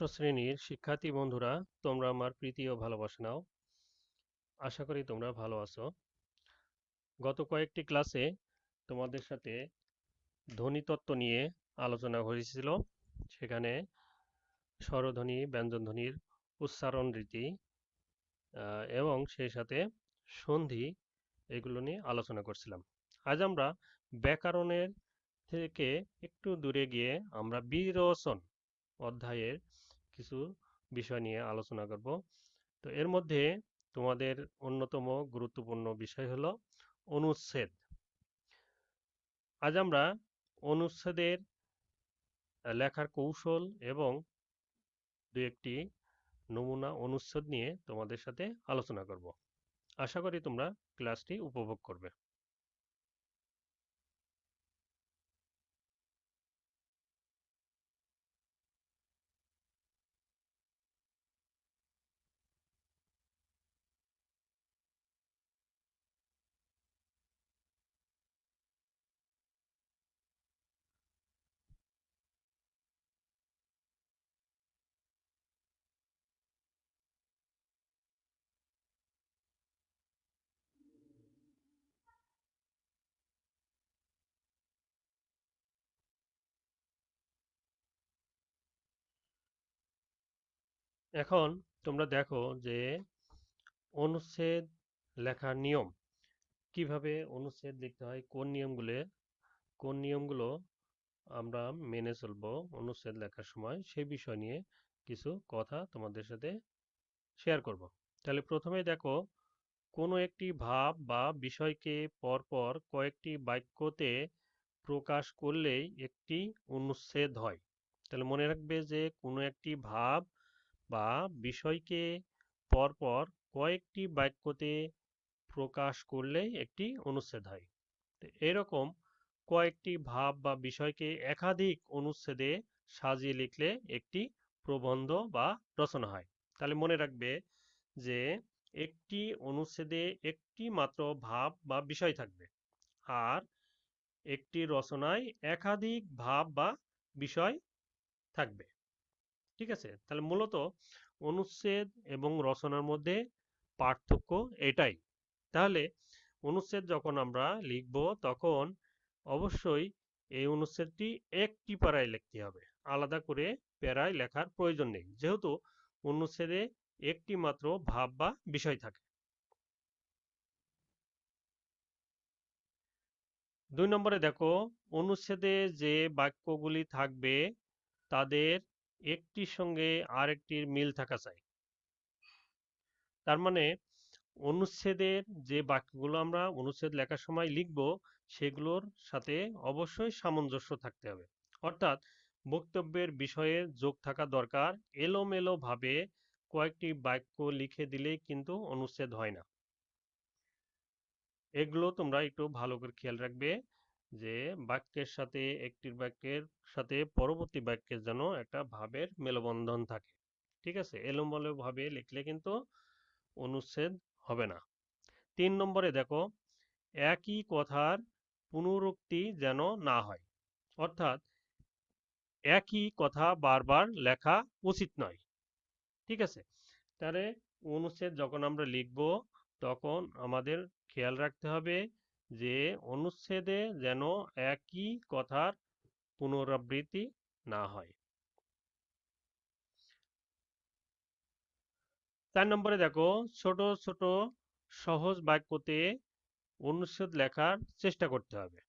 ষষ্ঠ শ্রেণির শিক্ষার্থী বন্ধুরা, তোমরা আমার প্রীতি ও ভালোবাসা নাও। আশা করি তোমরা ভালো আছো। গত কয়েকটি ক্লাসে তোমাদের সাথে ধ্বনিতত্ত্ব নিয়ে আলোচনা হয়েছিল। সেখানে স্বরধ্বনি, ব্যঞ্জনধ্বনির উচ্চারণ রীতি এবং সেই সাথে সন্ধি এগুলো নিয়ে আলোচনা করছিলাম। আজ আমরা ব্যাকরণের থেকে একটু দূরে গিয়ে আমরা বিরোচন অধ্যায়ের কিছু বিষয় নিয়ে আলোচনা করব। তো এর মধ্যে তোমাদের অন্যতম গুরুত্বপূর্ণ বিষয় হলো অনুচ্ছেদ। আজ আমরা অনুচ্ছেদের লেখার কৌশল এবং দু একটি নমুনা অনুচ্ছেদ নিয়ে তোমাদের সাথে আলোচনা করব। আশা করি তোমরা ক্লাসটি উপভোগ করবে। এখন তোমরা দেখো যে অনুচ্ছেদ লেখার নিয়ম। কীভাবে অনুচ্ছেদ লিখতে হয়? কোন নিয়মগুলো? কোন নিয়মগুলো আমরা মেনে চলবো অনুচ্ছেদ লেখার সময়? সেই বিষয় নিয়ে কিছু কথা তোমাদের সাথে শেয়ার করব। তাহলে প্রথমে দেখো, কোনো একটি ভাব বা বিষয়কে পরপর কয়েকটি বাক্যতে প্রকাশ করলেই একটি অনুচ্ছেদ হয়। তাহলে মনে রাখবে যে কোনো একটি ভাব বা বিষয়কে পরপর কয়েকটি বাক্যতে প্রকাশ করলেই একটি অনুচ্ছেদ হয়। তো এরকম কয়েকটি ভাব বা বিষয়কে একাধিক অনুচ্ছেদে সাজিয়ে লিখলে একটি প্রবন্ধ বা রচনা হয়। তাহলে মনে রাখবে যে একটি অনুচ্ছেদে একটি মাত্র ভাব বা বিষয় থাকবে আর একটি রচনায় একাধিক ভাব বা বিষয় থাকবে। ঠিক আছে? তাহলে মূলত অনুচ্ছেদ এবং রচনার মধ্যে পার্থক্য এটাই। তাহলে অনুচ্ছেদ যখন আমরা লিখব, তখন অবশ্যই এই অনুচ্ছেদটি একটি প্যারায় লিখতে হবে। আলাদা করে প্যারায় লেখার প্রয়োজন নেই। যেহেতু অনুচ্ছেদে একটি মাত্র ভাব বা বিষয় থাকে। দুই নম্বরে দেখো, অনুচ্ছেদে যে বাক্যগুলি থাকবে, তাদের একটির সঙ্গে আরেকটির মিল থাকা চাই। তার মানে অনুচ্ছেদের যে বাক্যগুলো আমরা অনুচ্ছেদ লেখার সময় লিখব, সেগুলোর সাথে অবশ্যই সামঞ্জস্য থাকতে হবে। অর্থাৎ বক্তব্যের বিষয়ে যোগ থাকা দরকার। এলোমেলো ভাবে কয়েকটি বাক্য লিখে দিলেই কিন্তু অনুচ্ছেদ হয় না। এগুলো তোমরা একটু ভালো করে খেয়াল রাখবে। যে বাক্যের সাথে একটির বাক্যের সাথে পরবর্তী বাক্যের যেন একটা ভাবের মেলবন্ধন থাকে। ঠিক আছে? এলোমেলো ভাবে লিখলে কিন্তু অনুচ্ছেদ হবে না। তিন নম্বরে দেখো, একই কথার পুনরুক্তি যেন না হয়। অর্থাৎ একই কথা বারবার লেখা উচিত নয়। ঠিক আছে? তাহলে অনুচ্ছেদ যখন আমরা লিখব, তখন আমাদের খেয়াল রাখতে হবে যে অনুচ্ছেদে যেন একই কথার পুনরাবৃত্তি না হয়। চার নম্বরে দেখো, ছোট ছোট, সহজ বাক্যতে অনুচ্ছেদ লেখার চেষ্টা করতে হবে।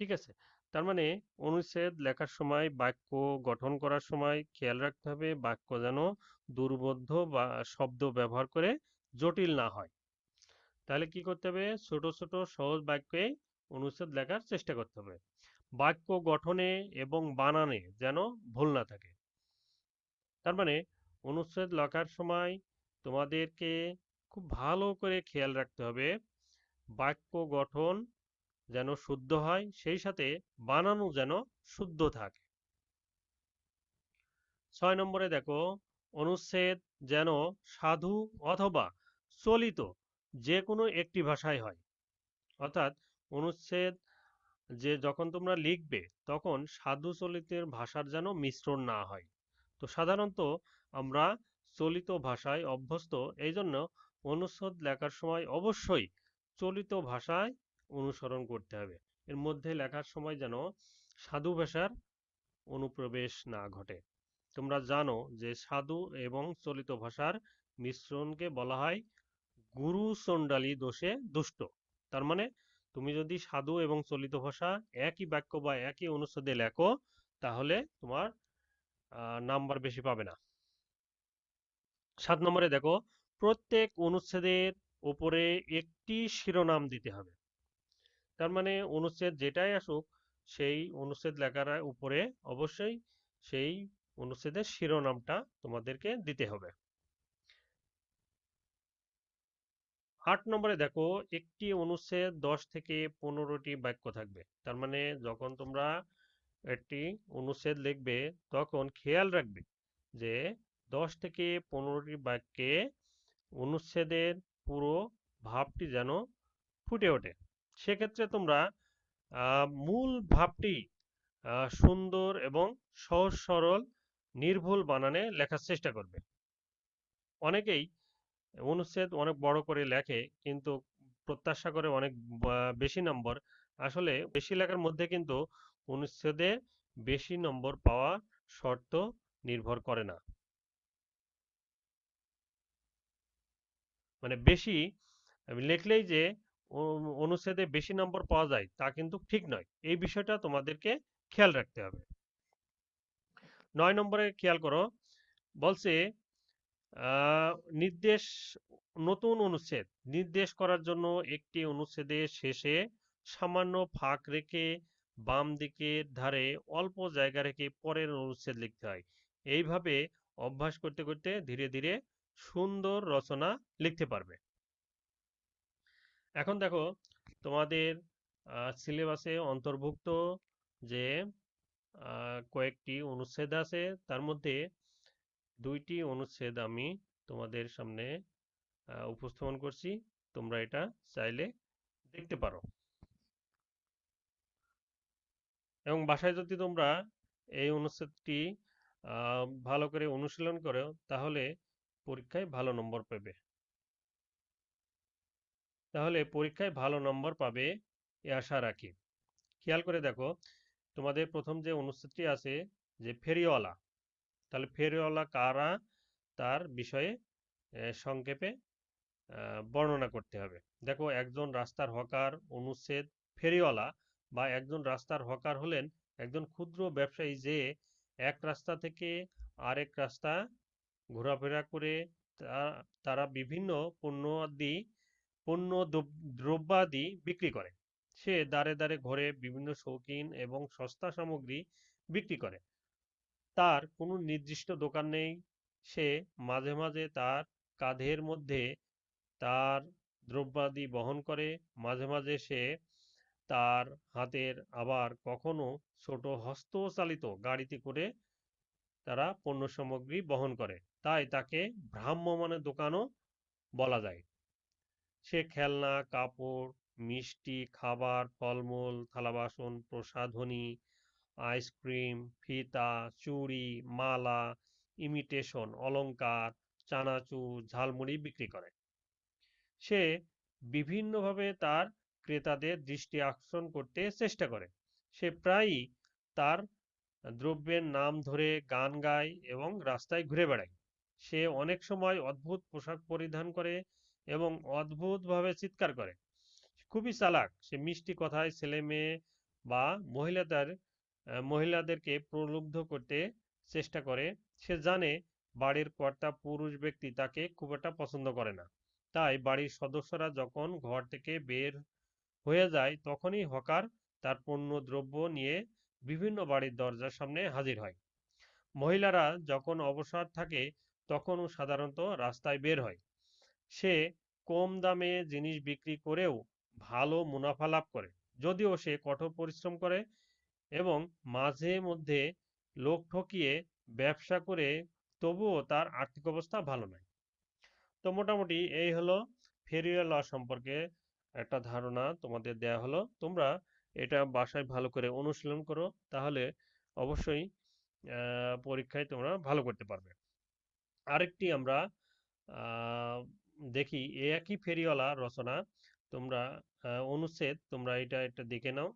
ঠিক আছে? তার মানে অনুচ্ছেদ লেখার সময়, বাক্য গঠন করার সময় খেয়াল রাখতে হবে, বাক্য যেন দুর্বোধ্য বা শব্দ ব্যবহার করে জটিল না হয়। তাহলে কি করতে হবে? ছোট ছোট, সহজ বাক্যে অনুচ্ছেদ লেখার চেষ্টা করতে হবে। বাক্য গঠনে এবং বানানে যেন ভুল না থাকে। তার মানে অনুচ্ছেদ লেখার সময় তোমাদেরকে খুব ভালো করে খেয়াল রাখতে হবে, বাক্য গঠন যেন শুদ্ধ হয়, সেই সাথে বানানো যেন শুদ্ধ থাকে। ছয় নম্বরে দেখো, অনুচ্ছেদ যেন সাধু অথবা চলিত যে কোনো একটি ভাষায় হয়। অর্থাৎ অনুচ্ছেদ যে যখন তোমরা লিখবে, তখন সাধু চলিতের ভাষার যেন মিশ্রণ না হয়। তো সাধারণত আমরা চলিত ভাষায় অভ্যস্ত এই জন্য অনুচ্ছেদ লেখার সময় অবশ্যই চলিত ভাষায় অনুসরণ করতে হবে। এর মধ্যে লেখার সময় যেন সাধু ভাষার অনুপ্রবেশ না ঘটে। তোমরা জানো যে সাধু এবং চলিত ভাষার মিশ্রণকে বলা হয় গুরু চণ্ডালী দোষে দুষ্ট। তার মানে তুমি যদি সাধু এবং চলিত ভাষা একই বাক্য বা একই অনুচ্ছেদে লেখো, তাহলে তোমার নাম্বার বেশি পাবে না। সাত নম্বরে দেখো, প্রত্যেক অনুচ্ছেদের উপরে একটি শিরোনাম দিতে হবে। তার মানে অনুচ্ছেদ যেটাই আসুক, সেই অনুচ্ছেদ লেখার উপরে অবশ্যই সেই অনুচ্ছেদের শিরোনামটা তোমাদেরকে দিতে হবে। আট নম্বরে দেখো, একটি অনুচ্ছেদ দশ থেকে পনেরোটি বাক্য থাকবে। তার মানে যখন তোমরা একটি অনুচ্ছেদ লিখবে, তখন খেয়াল রাখবে যে দশ থেকে পনেরোটি বাক্যে অনুচ্ছেদের পুরো ভাবটি যেন ফুটে ওঠে। সেক্ষেত্রে তোমরা মূল ভাবটি সুন্দর এবং সহজ সরল নির্ভুল বানানে লেখার চেষ্টা করবে। অনেকেই অনুচ্ছেদ অনেক বড় করে লেখে, কিন্তু প্রত্যাশা করে অনেক বেশি নম্বর। আসলে বেশি লেখার মধ্যে কিন্তু অনুচ্ছেদে বেশি নম্বর পাওয়া শর্ত নির্ভর করে না। মানে বেশি লিখলেই যে অনুচ্ছেদে বেশি নম্বর পাওয়া যায় তা কিন্তু ঠিক নয়। এই বিষয়টা তোমাদেরকে খেয়াল রাখতে হবে। নয় নম্বরে খেয়াল করো, বলছে নির্দেশ, নতুন অনুচ্ছেদ। নির্দেশ করার জন্য একটি অনুচ্ছেদের শেষে সামান্য ফাঁক রেখে বাম দিকের ধারে অল্প জায়গা রেখে পরের অনুচ্ছেদ লিখতে হয়। এইভাবে অভ্যাস করতে করতে ধীরে ধীরে সুন্দর রচনা লিখতে পারবে। এখন দেখো, তোমাদের সিলেবাসে অন্তর্ভুক্ত যে কয়েকটি অনুচ্ছেদ আছে, তার মধ্যে দুইটি অনুচ্ছেদ আমি তোমাদের সামনে উপস্থাপন করছি। তোমরা এটা চাইলে দেখতে পারো। এবং বাসায় যদি তোমরা এই অনুচ্ছেদটি ভালো করে অনুশীলন করো, তাহলে পরীক্ষায় ভালো নম্বর পাবে। তাহলে পরীক্ষায় ভালো নম্বর পাবে এ আশা রাখি। খেয়াল করে দেখো, তোমাদের প্রথম যে অনুচ্ছেদটি আছে, যে ফেরিওয়ালা তাহলে ফেরিওয়ালা কারা তার বিষয়ে সংক্ষেপে বর্ণনা করতে হবে। দেখো, একজন রাস্তার হকার অনুচ্ছেদ ফেরিওয়ালা বা একজন রাস্তার হকার হলেন একজন ক্ষুদ্র ব্যবসায়ী যে এক রাস্তা থেকে আরেক রাস্তা ঘোরাফেরা করে তারা বিভিন্ন পণ্য আদি পণ্য দ্রব্যাদি বিক্রি করে। সে দাঁড়ে দাঁড়ে ঘরে বিভিন্ন শৌখিন এবং সস্তা সামগ্রী বিক্রি করে। তার কোনো নির্দিষ্ট দোকান নেই। সে মাঝে মাঝে তার কাঁধের মধ্যে তার দ্রব্যাদি বহন করে। মাঝে মাঝে সে তার হাতের আবার কখনো ছোট হস্তচালিত গাড়িতে করে তারা পণ্য সামগ্রী বহন করে। তাই তাকে ভ্রাম্যমানের দোকানও বলা যায়। সে খেলনা, কাপড়, মিষ্টি, খাবার, ফলমূল, থালা বাসন, প্রসাধনী আইসক্রিম ফিতা চুড়ি, মালা ইমিটেশন অলংকার, চানাচুর, ঝালমুড়ি বিক্রি করে। সে বিভিন্নভাবে তার ক্রেতাদের দৃষ্টি আকর্ষণ করতে চেষ্টা করে। সে প্রায়ই তার দ্রব্যের নাম ধরে গান গায় এবং রাস্তায় ঘুরে বেড়ায়। সে অনেক সময় অদ্ভুত পোশাক পরিধান করে এবং অদ্ভুতভাবে চিৎকার করে। খুবই চালাক। সে মিষ্টি কথায় ছেলে মেয়ে বা মহিলাদের মহিলাদেরকে প্রলুব্ধ করতে চেষ্টা করে। সে জানে বাড়ির কর্তা পুরুষ ব্যক্তি তাকে খুব একটা পছন্দ করে না। তাই বাড়ির সদস্যরা যখন ঘর থেকে বের হয়ে যায়, তখনই হকার তার পণ্য, দ্রব্য নিয়ে বিভিন্ন বাড়ির দরজার সামনে হাজির হয়। মহিলারা যখন অবসর থাকে, তখনও সাধারণত রাস্তায় বের হয়। সে কম দামে জিনিস বিক্রি করেও ভালো মুনাফা লাভ করে। যদিও সে কঠোর পরিশ্রম করে এবং মাঝে মধ্যে লোক ঠকিয়ে ব্যবসা করে তবুও তার আর্থিক অবস্থা ভালো নয় তো মোটামুটি এই হলো ফেরিওয়ালা সম্পর্কে একটা ধারণা তোমাদের দেয়া হলো। তোমরা এটা বাসায় ভালো করে অনুশীলন করো, তাহলে অবশ্যই পরীক্ষায় তোমরা ভালো করতে পারবে। আরেকটি আমরা দেখি একই ফেরিওয়ালা রচনা, তোমরা অনুচ্ছেদ, তোমরা এটা একটা দেখে নাও।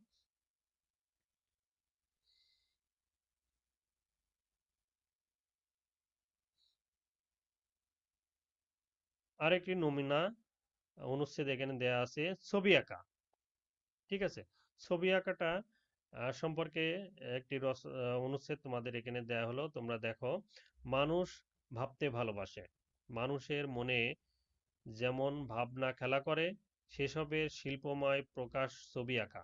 আরেকটি নমুনা অনুচ্ছেদ এখানে দেয়া আছে, ছবি আঁকা। ঠিক আছে? ছবি আঁকাটা সম্পর্কে একটি রস অনুচ্ছেদ তোমাদের এখানে দেয়া হলো। তোমরা দেখো, মানুষ ভাবতে ভালোবাসে। মানুষের মনে যেমন ভাবনা খেলা করে, সেসবের শিল্পময় প্রকাশ ছবি আঁকা।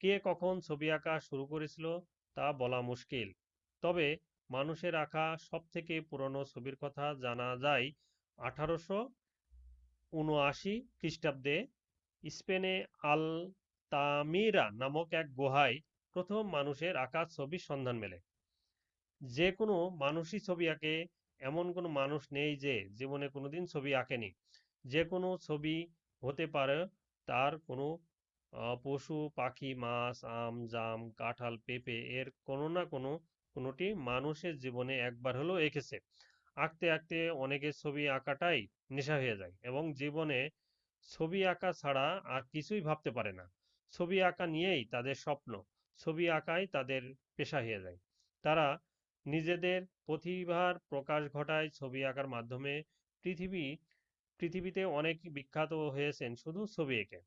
কে কখন ছবি আঁকা শুরু করেছিল তা বলা মুশকিল। তবে মানুষের আঁকা সবথেকে পুরনো ছবির কথা জানা যায় আঠারোশো উনআশি খ্রিস্টাব্দে স্পেনে আলতামিরা নামক এক গুহায় প্রথম মানুষের আঁকা ছবির সন্ধান মেলে। যে কোনো মানুষই ছবি আঁকে, এমন কোনো মানুষ নেই যে জীবনে কোনোদিন ছবি আঁকেনি। যে কোনো ছবি হতে পারে তার কোনো পশু, পাখি, মাছ, আম, জাম, কাঁঠাল, পেঁপে, এর কোনো না কোনো, কোনোটি মানুষের জীবনে একবার হলেও এঁকেছে। আঁকতে আঁকতে অনেকের ছবি আঁকাটাই নেশা হয়ে যায় এবং জীবনে ছবি আঁকা ছাড়া আর কিছুই ভাবতে পারে না। ছবি আঁকা নিয়েই তাদের স্বপ্ন, ছবি আঁকাই তাদের পেশা হয়ে যায়। তারা নিজেদের প্রতিভার প্রকাশ ঘটায় ছবি আঁকার মাধ্যমে। পৃথিবী, পৃথিবীতে অনেক বিখ্যাত হয়েছেন শুধু ছবি এঁকে।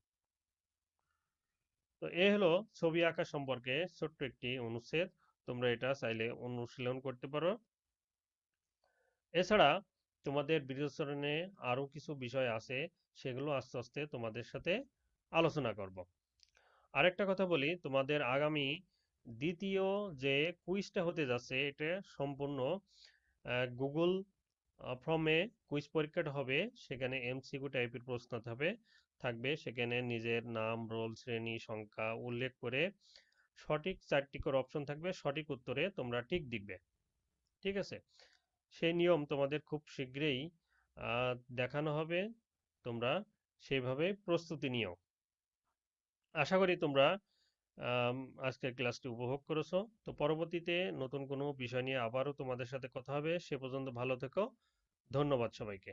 তো এ হলো ছবি আঁকা সম্পর্কে ছোট্ট একটি অনুচ্ছেদ। তোমরা এটা চাইলে অনুশীলন করতে পারো। এছাড়া তোমাদের বিরোচনে আরও কিছু বিষয় আছে, সেগুলো আস্তে আস্তে তোমাদের সাথে আলোচনা করব। আরেকটা কথা বলি, তোমাদের আগামী দ্বিতীয় যে কুইজটা হতে যাচ্ছে, এটা সম্পূর্ণ গুগল ফর্মে কুইজ পরীক্ষাটা হবে, সেখানে এমসিকিউ টাইপের প্রশ্ন থাকবে থাকবে, সেখানে নিজের নাম, রোল, শ্রেণি, সংখ্যা উল্লেখ করে সঠিক চারটি করে অপশন থাকবে, সঠিক উত্তরে তোমরা টিক দিবে। ঠিক আছে? সেই নিয়ম তোমাদের খুব শীঘ্রই দেখানো হবে। তোমরা সেইভাবে প্রস্তুতি নিও। আশা করি তোমরা আজকের ক্লাসটি উপভোগ করেছ। তো পরবর্তীতে নতুন কোনো বিষয় নিয়ে আবারও তোমাদের সাথে কথা হবে। সে পর্যন্ত ভালো থেকো। ধন্যবাদ সবাইকে।